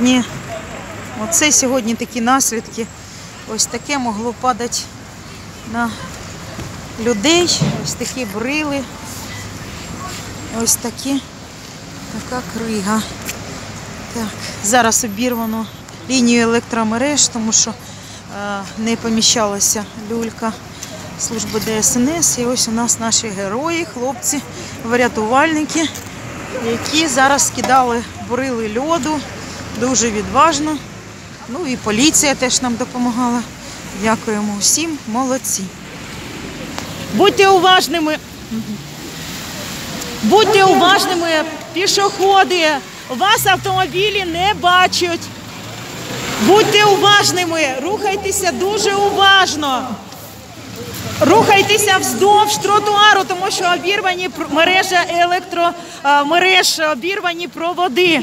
сьогодні, оце сьогодні такі наслідки. Ось таке могло падати на людей. Ось такі брили. Ось такі, така крига. Так, зараз обірвано лінію електромереж, тому що е, не поміщалася люлька служби ДСНС. І ось у нас наші герої, хлопці, врятувальники, які зараз скидали бурили льоду дуже відважно. Ну і поліція теж нам допомагала. Дякуємо всім, молодці. Будьте уважними. Будьте уважними, пішоходи. Вас автомобілі не бачать. Будьте уважними, рухайтеся дуже уважно. Рухайтеся вздовж тротуару, тому що обірвані мережа електромереж, обірвані проводи.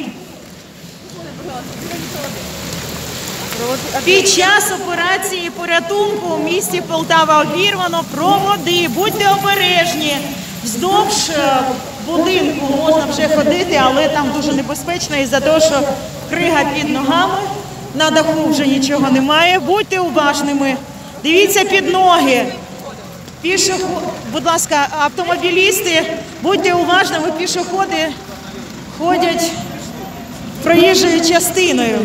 Під час операції порятунку в місті Полтава обірвано проводи. Будьте обережні. Вздовж е, будинку можна вже ходити, але там дуже небезпечно із-за того, що крига під ногами. На даху вже нічого немає. Будьте уважними. Дивіться під ноги. Пішоход... Будь ласка, автомобілісти, будьте уважними, пішоходи ходять проїжджою частиною.